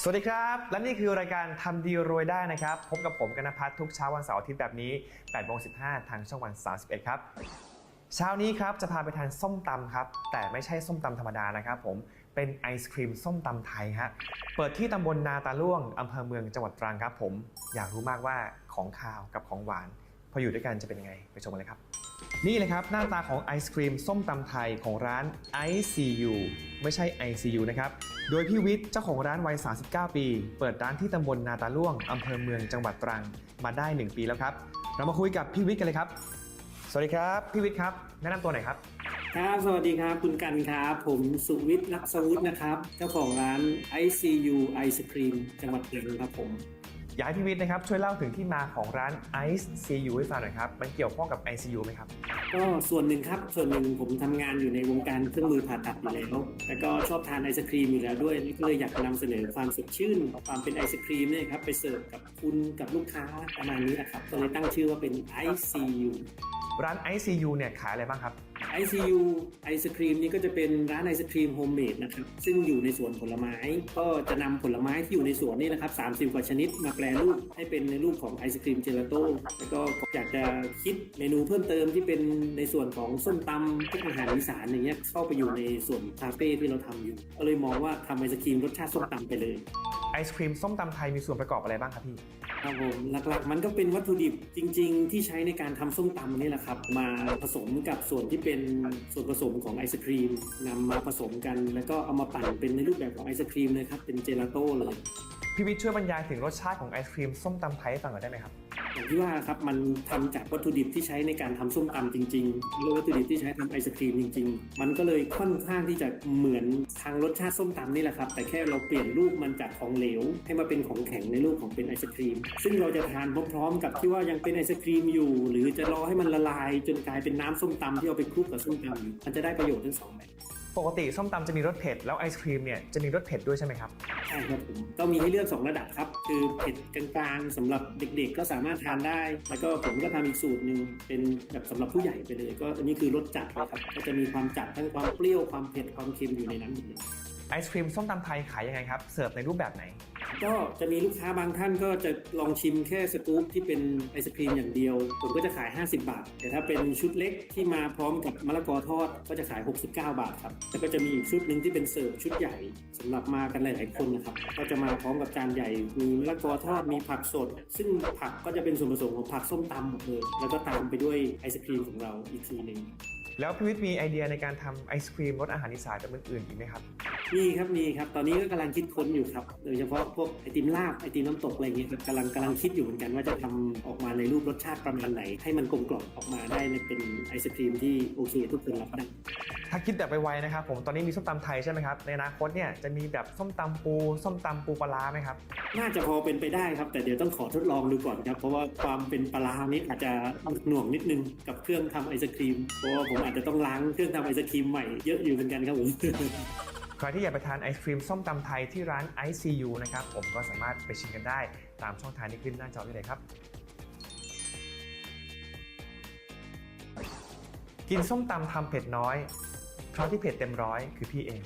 สวัสดีครับ และนี่คือรายการทำดีรวยได้นะครับ พบกับผมกันนพัฒน์ทุกเช้าวันเสาร์อาทิตย์แบบนี้8โมง15 ทางช่องวัน 31 ครับ เช้านี้ครับจะพาไปทานส้มตำครับ แต่ไม่ใช่ส้มตำธรรมดานะครับผม เป็นไอศครีมส้มตำไทยฮะ เปิดที่ตำบลนาตาล่วงอำเภอเมืองจังหวัดตรังครับผม อยากรู้มากว่าของคาวกับของหวาน พออยู่ด้วยกันจะเป็นยังไง ไปชมกันเลยครับ นี่เลยครับหน้าตาของไอศครีมส้มตำไทยของร้าน ICU ไม่ใช่ ICU นะครับ โดยพี่วิทย์เจ้าของร้านวัย 39 ปี เปิดร้านที่ตำบลนาตาล่วงอำเภอเมืองจังหวัดตรังมาได้ 1 ปีแล้วครับ เรามาคุยกับพี่วิทย์กันเลยครับ สวัสดีครับ พี่วิทย์ครับ แนะนำตัวหน่อยครับ ครับ สวัสดีครับ คุณกันครับ ผมสุวิทย์ลักษวุฒินะครับ เจ้าของร้าน ICU Ice Cream จังหวัดตรังครับผม อยากให้พี่วิทย์นะครับช่วยเล่าถึงที่มาของร้าน ICU ให้ฟังหน่อยครับ มันเกี่ยวข้องกับ ICU ไหมครับ ก็ส่วนหนึ่งครับ ส่วนหนึ่งผมทำงานอยู่ในวงการเครื่องมือผ่าตัดอยู่แล้ว แล้วก็ชอบทานไอศครีมอยู่แล้วด้วยก็เลยอยากนำเสนอความสดชื่น ความเป็นไอศครีมเนี่ยครับไปเสิร์ฟกับคุณกับลูกค้าประมาณนี้นะครับก็เลยตั้งชื่อว่าเป็น ICU ร้าน ICU เนี่ยขายอะไรบ้างครับ ICU ไอศครีมนี่ก็จะเป็นร้านไอศครีมโฮมเมดนะครับซึ่งอยู่ในสวนผลไม้ ก็จะนำผลไม้ที่อยู่ในสวนนี่นะครับ30กว่าชนิดมาแปลรูปให้เป็นในรูปของไอศครีมเจลาโต้แล้วก็อยากจะคิดเมนูเพิ่มเติมที่เป็นในส่วนของส้มตำพวกอาหารอีสานอย่างเงี้ยเข้าไปอยู่ในส่วนคาเฟ่ที่เราทำอยู่ก็เลยมองว่าทำไอศครีมรสชาติส้มตำไปเลยไอศครีมส้มตำไทยมีส่วนประกอบอะไรบ้างครับพี่ครับผมหลักๆ มันก็เป็นวัตถุดิบจริง ๆ ที่ใช้ในการทำส้มตำนี่แหละครับมาผสมกับส่วนที่เป็นส่วนผสมของไอศครีมนำมาผสมกัน แล้วก็เอามาปั่นเป็นในรูปแบบของไอศครีมเลยครับเป็นเจลาโต้เลย พี่วิทย์ช่วยบรรยายถึงรสชาติของไอศครีมส้มตำไทยให้ฟังหน่อยได้ไหมครับ อย่างที่ว่าครับมันทำจากวัตถุดิบที่ใช้ในการทำส้มตำจริงๆแล้ววัตถุดิบที่ใช้ทำไอศครีมจริง ๆ มันก็เลยค่อนข้างที่จะเหมือนทางรสชาติส้มตำนี่แหละครับ แต่แค่เราเปลี่ยนรูปมันจากของเหลว ให้มาเป็นของแข็งในรูปของเป็นไอศครีม ซึ่งเราจะทานพร้อมๆกับที่ว่ายังเป็นไอศครีมอยู่ หรือจะรอให้มันละลาย จนกลายเป็นน้ำส้มตำที่เอาไปคลุกกับส้มตำมันจะได้ประโยชน์ทั้งสองแบบ ปกติส้มตำจะมีรสเผ็ดแล้วไอศครีมเนี่ยจะมีรสเผ็ดด้วยใช่ไหมครับใช่ครับผมก็มีให้เลือก 2 ระดับครับ คือเผ็ดกลางๆสำหรับเด็กๆ ก็สามารถทานได้ แล้วก็ผมก็ทำอีกสูตรหนึ่งเป็นแบบสำหรับผู้ใหญ่ไปเลย ก็อันนี้คือรสจัดเลยครับก็จะมีความจัดทั้งความเปรี้ยวความเผ็ดความเค็มอยู่ในนั้นหมดเลยไอศครีมส้มตำไทยขายยังไงครับเสิร์ฟในรูปแบบไหน ก็จะมีลูกค้าบางท่านก็จะลองชิมแค่สกู๊ปที่เป็นไอศครีมอย่างเดียว ผมก็จะขาย 50 บาท แต่ถ้าเป็นชุดเล็กที่มาพร้อมกับมะละกอทอดก็จะขาย 69 บาทครับแล้วก็จะมีอีกชุดหนึ่งที่เป็นเสิร์ฟชุดใหญ่สำหรับมากันหลาย ๆ คนนะครับก็จะมาพร้อมกับจานใหญ่มีมะละกอทอดมีผักสด ซึ่งผักก็จะเป็นส่วนผสมของผักส้มตำหมดเลยแล้วก็ตามไปด้วยไอศครีมของเราอีกทีหนึ่งแล้วพี่วิทย์มีไอเดียในการทำไอศครีมรสอาหารอีสานแบบอื่นๆอีกไหมครับ มีครับมีครับ ตอนนี้ก็กำลังคิดค้นอยู่ครับ โดยเฉพาะพวกไอติมลาบไอติมน้ำตกอะไรเงี้ยครับกำลังกำลังคิดอยู่เหมือนกันว่าจะทำออกมาในรูปรสชาติประมาณไหน ให้มันกลมกล่อมออกมาได้ในเป็นไอศครีมที่โอเคทุกคนรับได้ ถ้าคิดแบบไวๆนะครับผมตอนนี้มีส้มตำไทยใช่ไหมครับในอนาคตเนี่ยจะมีแบบส้มตำปู ส้มตำปูปลาร้าไหมครับ น่าจะพอเป็นไปได้ครับ แต่เดี๋ยวต้องขอทดลองดูก่อนครับ เพราะว่าความเป็นปลาร้านี้อาจจะหน่วงนิดนึงกับเครื่องทำไอศครีมเพราะว่าผมอาจจะต้องล้างเครื่องทำไอศครีมใหม่เยอะอยู่เหมือนกันครับผม ใครที่อยากไปทานไอศครีมส้มตำไทยที่ร้าน ICU นะครับผมก็สามารถไปชิมกันได้ตามช่องทางที่ขึ้นหน้าจอได้เลยครับ กินส้มตำทำเผ็ดน้อยเพราะที่เผ็ดเต็มร้อยคือพี่เอง